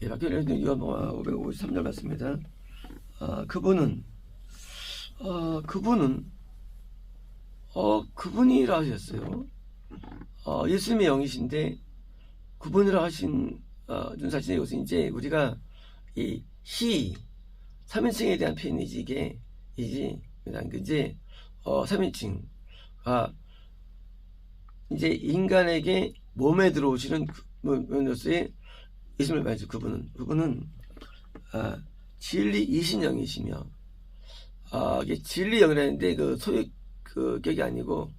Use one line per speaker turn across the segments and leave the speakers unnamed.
예, 박현일 이거 뭐 553절 맞습니다. 아, 그분은 어, 그분은 어, 그분이라 하셨어요. 어, 예수님의 영이신데 그분이라 하신 어, 눈사신의 이것은 이제 우리가 이 희, 3인칭에 대한 표현이지 이게 이지 그다음 이제 어, 3인칭 아 이제 인간에게 몸에 들어오시는 그분으로서의 예수님을 말하죠. 그분은 그분은 아, 진리 이신영이시며 아, 이게 진리 영이라는데 그 소유 그 격이 아니고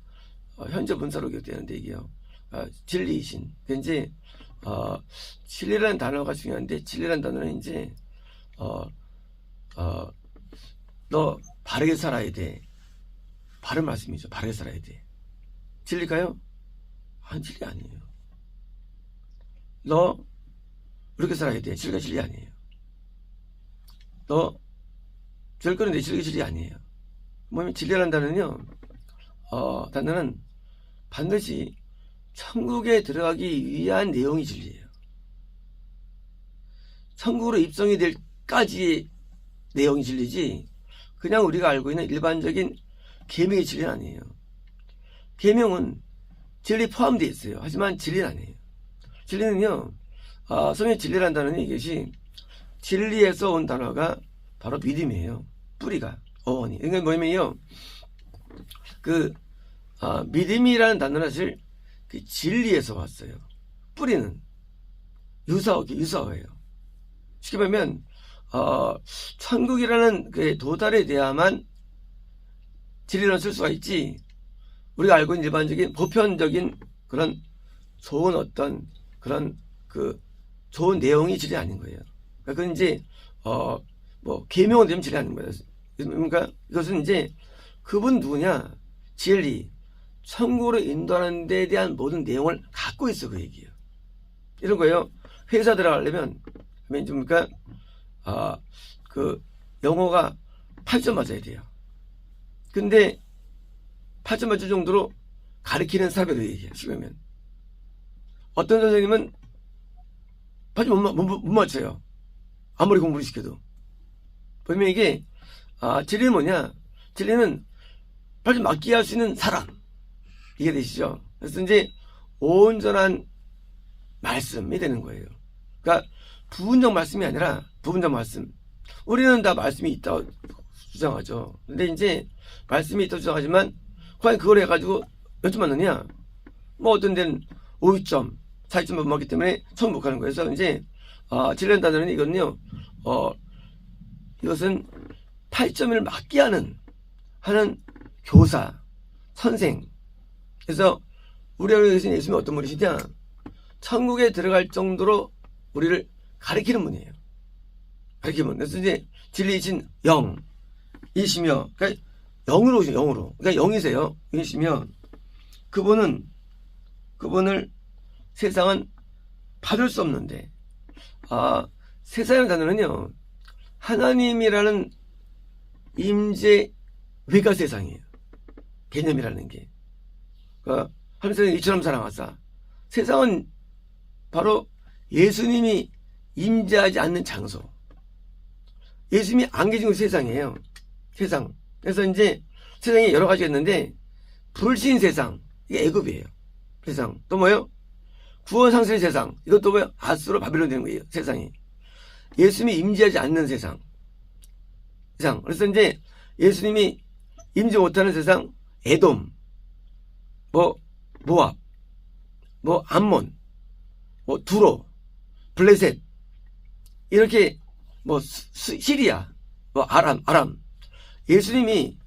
어, 현재 분사로 격되는데 이게요. 아, 진리 이신. 그 이제 어, 진리라는 단어가 중요한데 진리라는 단어는 이제 어, 어, 너 바르게 살아야 돼. 바른 말씀이죠. 바르게 살아야 돼. 진리가요? 아, 진리 아니에요. 너 이렇게 살아야 돼. 진리가 진리 아니에요. 너 절거는 내 진리가 진리 아니에요. 뭐냐면 진리라는 단어는요. 어, 단어는 반드시 천국에 들어가기 위한 내용이 진리예요. 천국으로 입성이 될까지의 내용이 진리지 그냥 우리가 알고 있는 일반적인 계명의 진리는 아니에요. 계명은 진리 포함되어 있어요. 하지만 진리는 아니에요. 진리는요. 아, 성의 진리라는 단어는 이것이 진리에서 온 단어가 바로 믿음이에요. 뿌리가 어원이. 그러니까 뭐냐면요. 그 아, 믿음이라는 단어는 사실 그 진리에서 왔어요. 뿌리는 유사어, 유사어예요. 쉽게 보면 어, 천국이라는 그 도달에 대야만 진리를 쓸 수가 있지. 우리가 알고 있는 일반적인 보편적인 그런 좋은 어떤 그런 그 좋은 내용이 진리 아닌 거예요. 그러니까 이제 어뭐 계명은 되면 진리 아닌 거예요. 그러니까 이것은 이제 그분 누구냐 진리 천국으로 인도하는 데 대한 모든 내용을 갖고 있어 그 얘기예요. 이런 거예요. 회사 들어가려면 맨 줍니까? 아, 그 영어가 8점 맞아야 돼요. 근데 8점 맞을 정도로 가르치는 사람이 얘기해요. 지금은 어떤 선생님은 8점 못, 못, 못 맞춰요. 아무리 공부를 시켜도. 보면 이게 아, 진리는 뭐냐? 진리는 8점 맞게 할 수 있는 사람. 이게 되시죠? 그래서 이제 온전한 말씀이 되는 거예요. 그러니까 부분적 말씀이 아니라 부분적 말씀. 우리는 다 말씀이 있다고 주장하죠. 근데 이제 말씀이 있다고 주장하지만 과연 그걸 해가지고 몇 점 맞느냐? 뭐 어떤 데는 5점, 4점 못 맞기 때문에 처음 못 가는 거예요. 그래서 이제 아, 진리는 단어는 이거는요. 어, 이것은 8점을 맞게 하는 하는 교사, 선생. 그래서 우리 안에 계신 예수님이 어떤 분이시냐? 천국에 들어갈 정도로 우리를 가리키는 분이에요. 가리키는 분. 그래서 이제 진리이신 영 이시며, 그러니까 영으로 오신 영으로. 그러니까 영이세요. 영이시며, 그분은, 그분을 세상은 받을 수 없는데, 아, 세상의 단어는요, 하나님이라는 임재 외가 세상이에요. 개념이라는 게. 그러니까 하나님은 이처럼 사랑하사. 세상은 바로 예수님이 임재하지 않는 장소. 예수님이 안 계신 세상이에요. 세상. 그래서 이제 세상에 여러 가지가 있는데 불신 세상. 이게 애굽이에요. 세상. 또 뭐요? 구원 상실의 세상. 이것도 뭐요? 아수로 바빌론 되는 거예요. 세상이. 예수님이 임재하지 않는 세상. 세상. 그래서 이제 예수님이 임재 못하는 세상, 에돔, 뭐 모압, 뭐 암몬, 뭐 두로, 블레셋 이렇게 뭐 스- 시리아, 뭐 아람, 아람 예수님이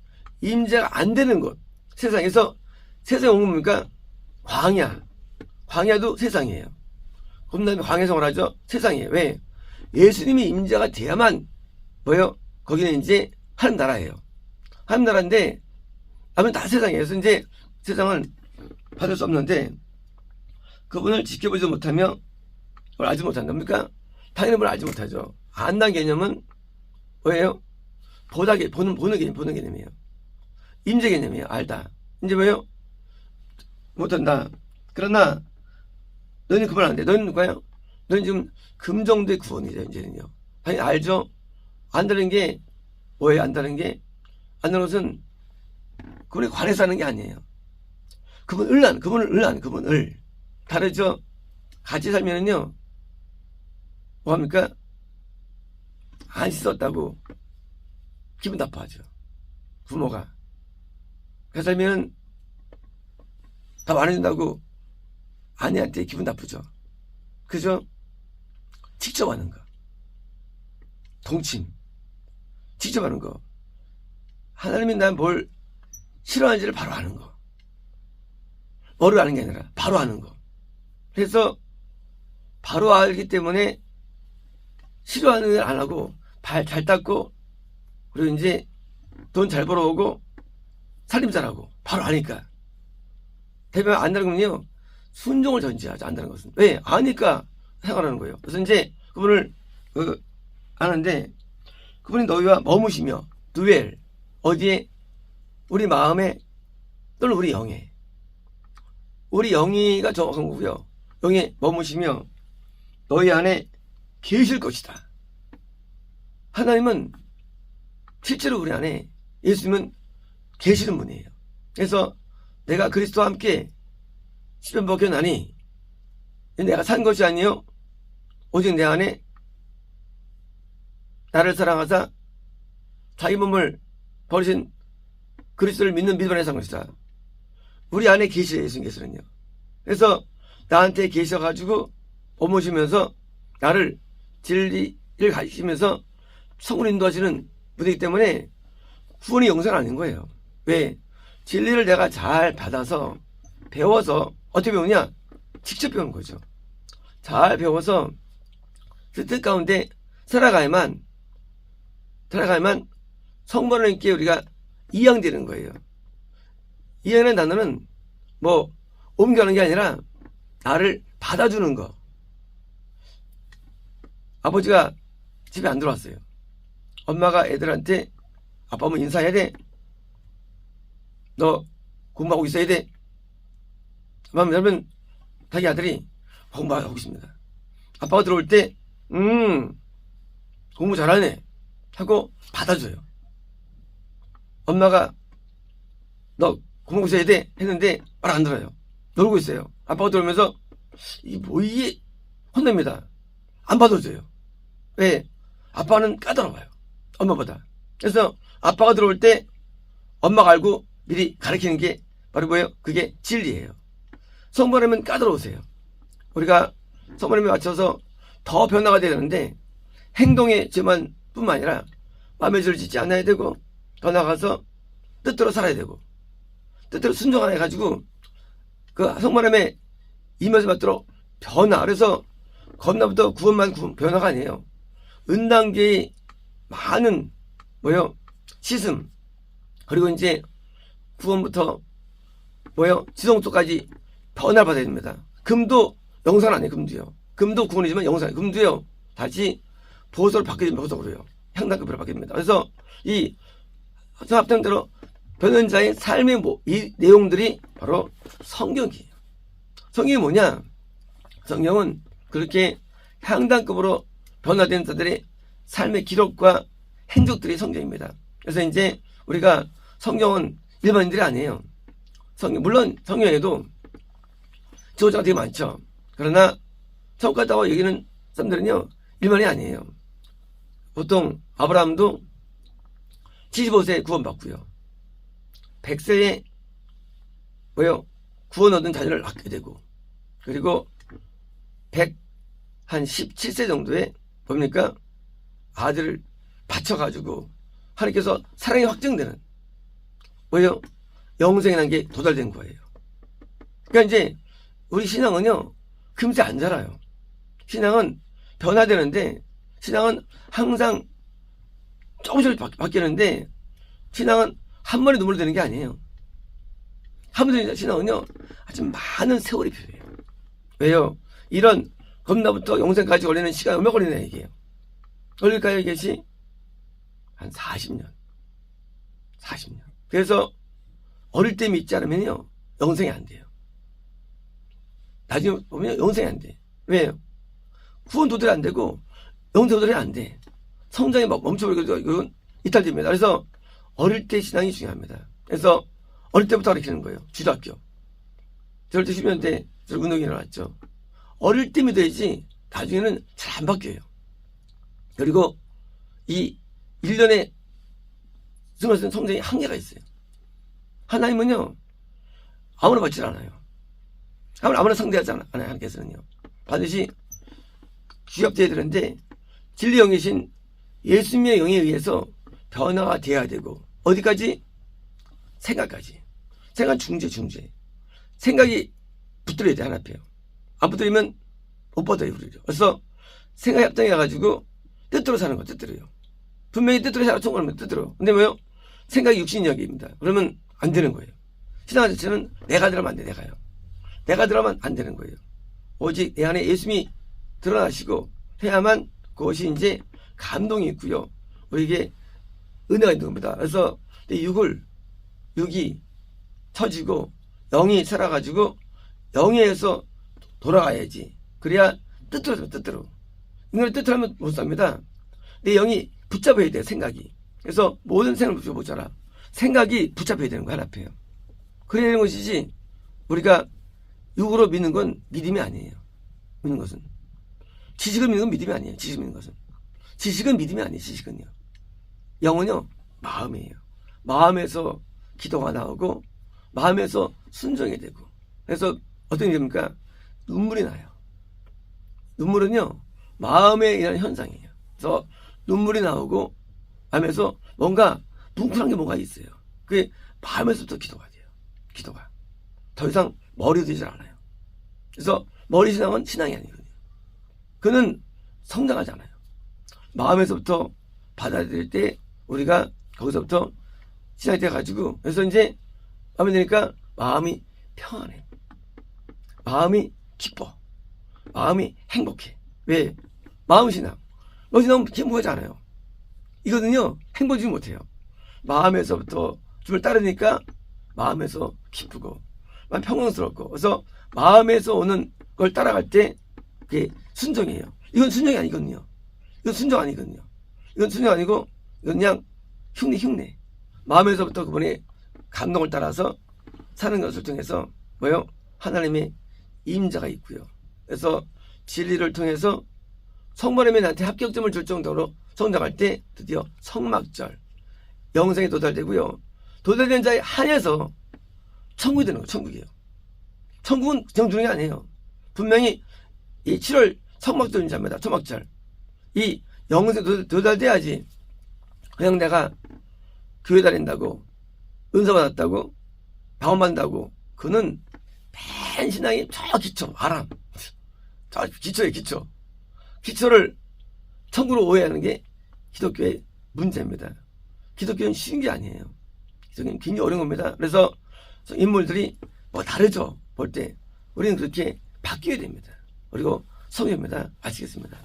임재가 안 되는 곳 세상에서 세상에 온 겁니까? 광야, 광야도 세상이에요. 그 다음에 광야성을 하죠. 세상이에요. 왜? 예수님이 임재가 돼야만 뭐요? 거기는 이제 하는 나라예요. 하는 나라인데 아무튼 다 세상이에요. 그래서 이제 세상은 받을 수 없는데 그분을 지켜보지 못하며 그걸 알지 못한답니까? 당연히 뭘 알지 못하죠. 안다는 개념은 뭐예요? 보다 개 보는 보는 개념 보는 개념이에요. 임재 개념이에요. 알다. 이제 뭐예요? 못한다. 그러나 너는 그만 안 돼. 너는 누가요? 너는 지금 금정도의 구원이죠, 이제는요. 아니, 알죠? 안다는 게, 뭐예요, 안다는 게? 안다는 것은 그분에 관해서 하는 게 아니에요. 그분 을안, 그분을 을안, 그분 을. 다르죠? 같이 살면은요, 뭐합니까? 안 씻었다고 기분 나빠하죠. 부모가. 그 살면 다 말해준다고 아내한테 기분 나쁘죠. 그죠? 직접 하는 거. 동침. 직접 하는 거. 하나님이 난 뭘 싫어하는지를 바로 아는 거. 뭐를 아는 게 아니라 바로 아는 거. 그래서 바로 알기 때문에 싫어하는 일 안 하고 발 잘 닦고 그리고 이제 돈 잘 벌어오고 살림 잘하고 바로 아니까 대변 안다는 건요 순종을 전제하죠 안다는 것은 왜 아니까 생활하는 거예요. 그래서 이제 그분을 그 아는데 그분이 너희와 머무시며 두엘 어디에 우리 마음에 또는 우리 영에. 우리 영이가 정확한 거고요. 영에 머무시며 너희 안에 계실 것이다. 하나님은 실제로 우리 안에 예수님은 계시는 분이에요. 그래서 내가 그리스도와 함께 십연 벗겨나니 내가 산 것이 아니요 오직 내 안에 나를 사랑하사 자기 몸을 버리신 그리스도를 믿는 믿음 안에 산 것이다. 우리 안에 계시요 예수님께서는요. 그래서 나한테 계셔가지고 오모시면서 나를 진리를 가르치면서 성을 인도하시는 분이기 때문에 구원이 영생 아닌 거예요. 왜? 진리를 내가 잘 받아서 배워서 어떻게 배우냐? 직접 배우는 거죠. 잘 배워서 그 뜻 가운데 살아가야만 살아가야만 있게 우리가 이양되는 거예요. 이양하는 단어는 뭐 옮겨가는 게 아니라 나를 받아주는 거. 아버지가 집에 안 들어왔어요. 엄마가 애들한테 아빠 오면 인사해야 돼. 너 공부하고 있어야 돼. 열면 자기 아들이 공부하고 있습니다. 아빠가 들어올 때, 음, 공부 잘하네. 하고 받아줘요. 엄마가 너 공부하고 있어야 돼. 했는데 말 안 들어요. 놀고 있어요. 아빠가 들어오면서 이뭐 이게 혼냅니다. 안 받아줘요. 왜? 아빠는 까다로워요. 엄마보다. 그래서 아빠가 들어올 때 엄마가 알고 미리 가르치는 게 바로 뭐예요? 그게 진리예요. 성부하면 까다로우세요. 우리가 성부님에 맞춰서 더 변화가 되는데 행동의 죄만 뿐만 아니라 마음의 죄를 짓지 않아야 되고 더 나가서 뜻대로 살아야 되고 뜻대로 순종 안 해가지고 그 성부님의 임에서 받도록 변화 그래서 겁나부터 구원만 구원, 변화가 아니에요. 은단계의 많은 뭐요 시슴 그리고 이제 구원부터 뭐요 지성소까지 변화를 받아야 됩니다. 금도 영산 아니에요. 금도요. 금도 구원이지만 영산 금도요. 다시 보석을 받게 되면 보석으로요. 향단급으로 받게 됩니다. 그래서 이 합장대로 변현자의 삶의 뭐, 이 내용들이 바로 성경이에요. 성경이 뭐냐? 성경은 그렇게 향단급으로 변화된 자들의 삶의 기록과 행적들이 성경입니다. 그래서 이제 우리가 성경은 일반인들이 아니에요. 성경, 물론 성경에도 지도자가 되게 많죠. 그러나 천국 갔다고 여기는 사람들은요, 일반이 아니에요. 보통 아브라함도 75세에 구원받고요. 100세에 뭐요? 구원 얻은 자녀를 낳게 되고 그리고 100, 한 17세 정도에 뭡니까? 아들을 바쳐가지고 하나님께서 사랑이 확정되는 뭐예요? 영생이라는 게 도달된 거예요. 그러니까 이제 우리 신앙은요 금세 안 자라요. 신앙은 변화되는데 신앙은 항상 조금씩 바, 바뀌는데 신앙은 한 번에 눈물 되는 게 아니에요. 한 번에 신앙은요 아주 많은 세월이 필요해요. 왜요? 이런 겁나부터 영생까지 걸리는 시간이 얼마 걸리나 이게요. 걸릴까요 이것이? 한 40년. 40년. 그래서 어릴 때 믿지 않으면요 영생이 안 돼요. 나중에 보면 영생이 안 돼. 왜요? 후원 도달이 안 되고 영생 도달이 안 돼. 성장이 막 멈춰버리고 이건 이탈됩니다. 그래서 어릴 때 신앙이 중요합니다. 그래서 어릴 때부터 가르치는 거예요. 주학교. 저럴 때 10년대 저 운동이 일어났죠. 어릴 때 믿어야지 나중에는 잘 안 바뀌어요. 그리고 이 1년에 중학생 성장이 한계가 있어요. 하나님은요, 아무나 받질 않아요. 아무나, 상대하지 않아요. 하나님께서는요. 반드시 귀합돼야 되는데, 진리 영이신 예수님의 영에 의해서 변화가 돼야 되고, 어디까지? 생각까지. 생각 중재, 중재. 생각이 붙들어야 돼, 하나 앞에요. 안 붙들리면 못 받아요, 우리를. 그래서 생각이 합당해가지고 뜻대로 사는 거, 뜻대로요. 분명히 뜻대로 살아총 그러면 뜻대로. 근데 뭐요? 생각이 육신력입니다. 그러면 안 되는 거예요. 신앙 자체는 내가 들어가면 안 돼, 내가요. 내가 들어가면 안 되는 거예요. 오직 내 안에 예수님이 드러나시고 해야만 그것이 이제 감동이 있고요. 우리에게 은혜가 있는 겁니다. 그래서 이 육을, 육이 터지고 영이 살아가지고 영에서 돌아가야지. 그래야 뜻대로 삽니다, 뜻대로. 인간의 뜻대로 하면 못 삽니다. 내 영이 붙잡아야 돼요, 생각이. 그래서 모든 생각을 붙여보잖아. 생각이 붙잡아야 되는 거 하나 앞에요. 그래야 되는 것이지, 우리가 육으로 믿는 건 믿음이 아니에요. 믿는 것은. 지식을 믿는 건 믿음이 아니에요. 지식 믿는 것은. 지식은 믿음이 아니에요, 지식은요. 영은요, 마음이에요. 마음에서 기도가 나오고, 마음에서 순종이 되고. 그래서 어떤 일이 됩니까? 눈물이 나요. 눈물은요, 마음에 의한 현상이에요. 그래서 눈물이 나오고, 마음에서 뭔가 뭉클한 게 뭐가 있어요. 그게 마음에서부터 기도가 돼요. 기도가. 더 이상 머리도 되질 않아요. 그래서 머리 신앙은 신앙이 아니거든요. 그는 성장하지 않아요. 마음에서부터 받아들일 때 우리가 거기서부터 시작이 돼가지고 그래서 이제 마음이 되니까 마음이 평안해. 마음이 기뻐. 마음이 행복해. 왜? 마음 신앙. 머리 신앙은 행복하지 않아요. 이거는요, 행복하지 못해요. 마음에서부터 주를 따르니까 마음에서 기쁘고, 마음 평온스럽고, 그래서 마음에서 오는 걸 따라갈 때 그게 순종이에요. 이건 순종이 아니거든요. 이건 순종 아니거든요. 이건 순종 아니고, 이건 그냥 흉내, 흉내. 마음에서부터 그분의 감동을 따라서 사는 것을 통해서 뭐요? 하나님의 임자가 있고요. 그래서 진리를 통해서 성모님이 나한테 합격점을 줄 정도로 성장할 때 드디어 성막절 영생에 도달되고요. 도달된 자에 한해서 천국이 되는 거예요. 천국이에요. 천국은 정주는 게 아니에요. 분명히 이 7월 성막절인 자입니다. 성막절. 이 영생에 도- 도달 돼야지 그냥 내가 교회 다닌다고 은사 받았다고 방언 받는다고 그는 맨 신앙이 저 기초 아람 저 기초에 기초 기초를 천국으로 오해하는 게 기독교의 문제입니다. 기독교는 쉬운 게 아니에요. 기독교는 굉장히 어려운 겁니다. 그래서 인물들이 뭐 다르죠. 볼 때 우리는 그렇게 바뀌어야 됩니다. 그리고 성경입니다. 아시겠습니다.